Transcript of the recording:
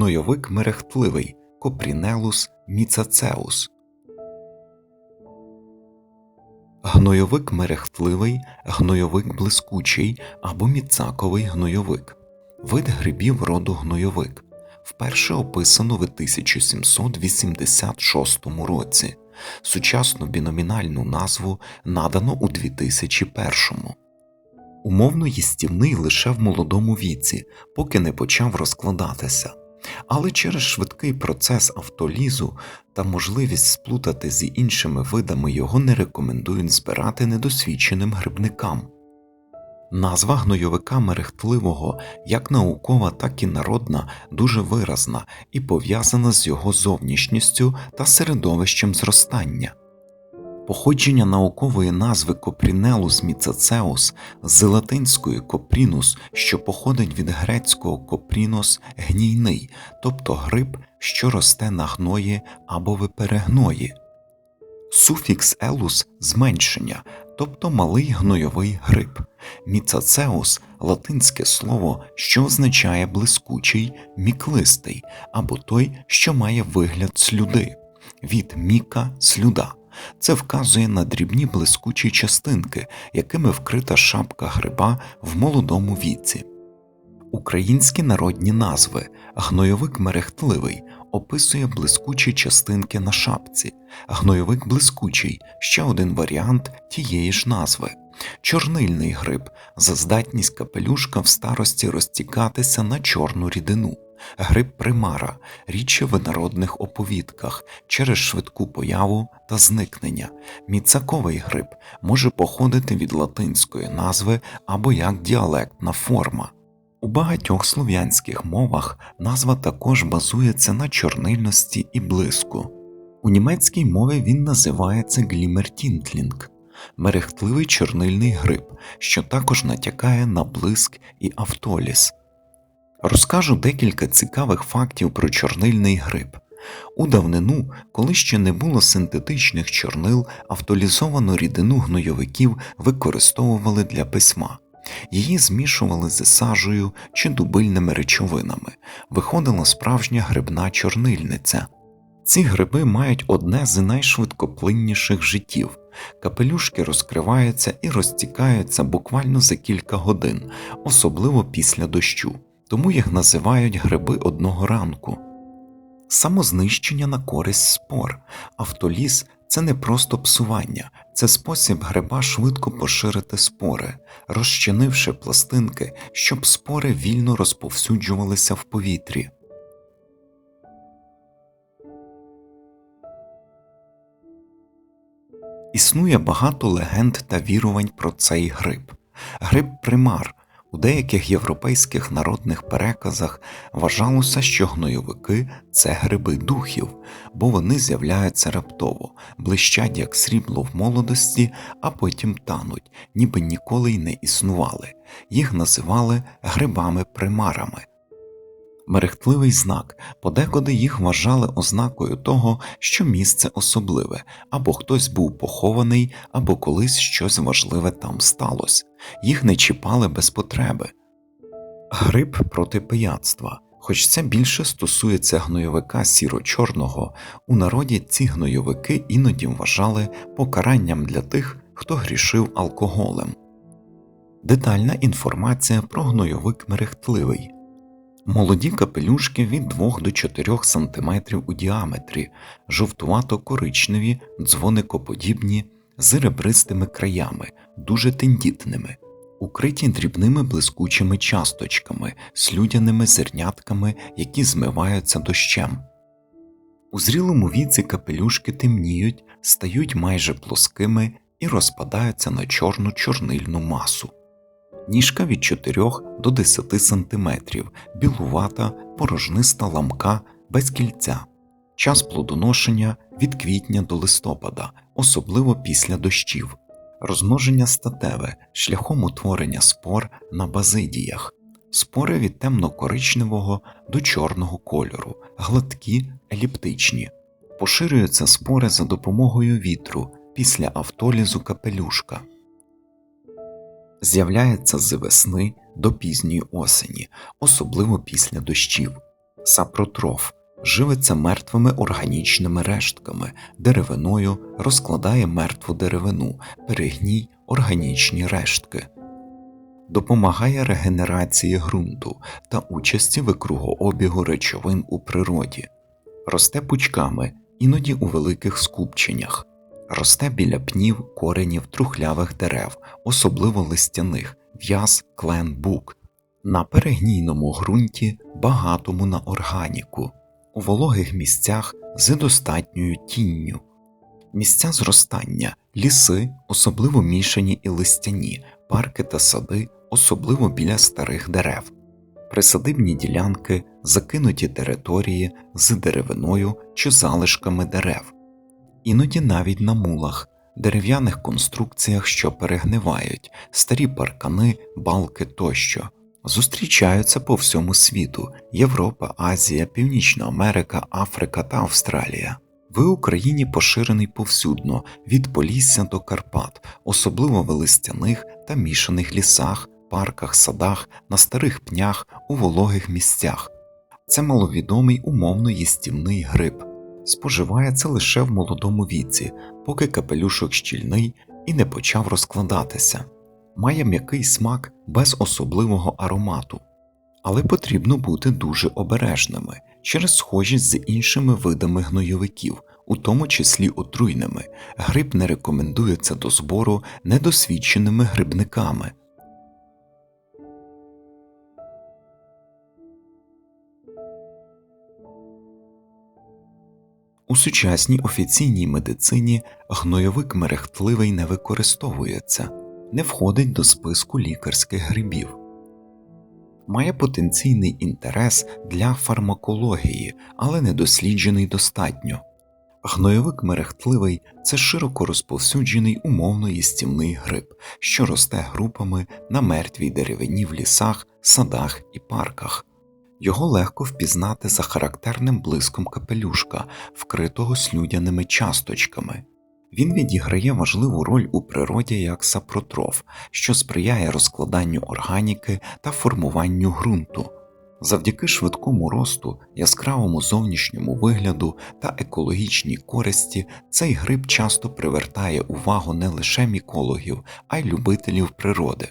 гнойовик мерехтливий Копрінелус міцацеус. Гнойовик мерехтливий, гнойовик блискучий або міцаковий гнойовик. Вид грибів роду гнойовик. Вперше описано в 1786 році. Сучасну біномінальну назву надано у 2001. Умовно їстівний лише в молодому віці, поки не почав розкладатися. Але через швидкий процес автолізу та можливість сплутати з іншими видами його не рекомендують збирати недосвідченим грибникам. Назва гнойовика мерехтливого як наукова, так і народна дуже виразна і пов'язана з його зовнішністю та середовищем зростання. Походження наукової назви Копрінелус міцацеус з латинської копрінус, що походить від грецького копрінос гнійний, тобто гриб, що росте на гної або виперегної. Суфікс елус зменшення, тобто малий гнойовий гриб. Міцацеус латинське слово, що означає блискучий, міклистий або той, що має вигляд слюди, від міка слюда. Це вказує на дрібні блискучі частинки, якими вкрита шапка гриба в молодому віці. Українські народні назви. Гнойовик мерехтливий описує блискучі частинки на шапці, гнойовик блискучий ще один варіант тієї ж назви, чорнильний гриб за здатність капелюшка в старості розтікатися на чорну рідину гриб примара, рідше в народних оповідках через швидку появу та зникнення. Міцаковий гриб може походити від латинської назви або як діалектна форма. У багатьох слов'янських мовах назва також базується на чорнильності і блиску. У німецькій мові він називається глімертінтлінг, мерехтливий чорнильний гриб, що також натякає на блиск і автоліс. Розкажу декілька цікавих фактів про чорнильний гриб. У давнину, коли ще не було синтетичних чорнил, автолізовану рідину гнойовиків використовували для письма. Її змішували з сажею чи дубильними речовинами, виходила справжня грибна чорнильниця. Ці гриби мають одне з найшвидкоплинніших життів. Капелюшки розкриваються і розтікаються буквально за кілька годин, особливо після дощу тому їх називають гриби одного ранку. Самознищення на користь спор, автоліз це не просто псування, це спосіб гриба швидко поширити спори, розчинивши пластинки, щоб спори вільно розповсюджувалися в повітрі. Існує багато легенд та вірувань про цей гриб. Гриб примар у деяких європейських народних переказах вважалося, що гнойовики це гриби духів, бо вони з'являються раптово, блищать як срібло в молодості, а потім тануть, ніби ніколи й не існували. Їх називали грибами-примарами мерехтливий знак, подекуди їх вважали ознакою того, що місце особливе, або хтось був похований, або колись щось важливе там сталося, їх не чіпали без потреби. Гриб проти пияцтва. Хоч це більше стосується гнойовика сіро-чорного, у народі ці гнойовики іноді вважали покаранням для тих, хто грішив алкоголем. Детальна інформація про гнойовик мерехтливий. Молоді капелюшки від 2 до 4 см у діаметрі, жовтувато-коричневі, дзвоникоподібні, з ребристими краями, дуже тендітними, укриті дрібними блискучими часточками, слюдяними зернятками, які змиваються дощем. У зрілому віці капелюшки темніють, стають майже плоскими і розпадаються на чорну чорнильну масу ніжка від 4 до 10 см, білувата, порожниста ламка без кільця, час плодоношення від квітня до листопада, особливо після дощів, розмноження статеве шляхом утворення спор на базидіях, спори від темно-коричневого до чорного кольору, гладкі, еліптичні, поширюються спори за допомогою вітру після автолізу капелюшка з'являється з весни до пізньої осені, особливо після дощів. Сапротроф живиться мертвими органічними рештками, деревиною розкладає мертву деревину, перегній органічні рештки. Допомагає регенерації ґрунту та участі в кругообігу речовин у природі, росте пучками, іноді у великих скупченнях, росте біля пнів коренів трухлявих дерев, особливо листяних, в'яз, клен, бук, на перегнійному ґрунті, багатому на органіку, у вологих місцях з достатньою тінню. Місця зростання, ліси, особливо мішані і листяні, парки та сади, особливо біля старих дерев, присадибні ділянки, закинуті території з деревиною чи залишками дерев, іноді навіть на мулах, дерев'яних конструкціях, що перегнивають, старі паркани, балки тощо. Зустрічаються по всьому світу Європа, Азія, Північна Америка, Африка та Австралія. В Україні поширений повсюдно від Полісся до Карпат, особливо в листяних та мішаних лісах, парках, садах, на старих пнях, у вологих місцях. Це маловідомий умовно їстівний гриб. Споживається лише в молодому віці, поки капелюшок щільний і не почав розкладатися. Має м'який смак без особливого аромату, але потрібно бути дуже обережними через схожість з іншими видами гнойовиків, у тому числі отруйними. Гриб не рекомендується до збору недосвідченими грибниками. У сучасній офіційній медицині гнойовик мерехтливий не використовується, не входить до списку лікарських грибів. Має потенційний інтерес для фармакології, але не досліджений достатньо. Гнойовик мерехтливий це широко розповсюджений умовно їстівний гриб, що росте групами на мертвій деревині в лісах, садах і парках. Його легко впізнати за характерним блиском капелюшка, вкритого слюдяними часточками. Він відіграє важливу роль у природі як сапротроф, що сприяє розкладанню органіки та формуванню ґрунту. Завдяки швидкому росту, яскравому зовнішньому вигляду та екологічній користі цей гриб часто привертає увагу не лише мікологів, а й любителів природи.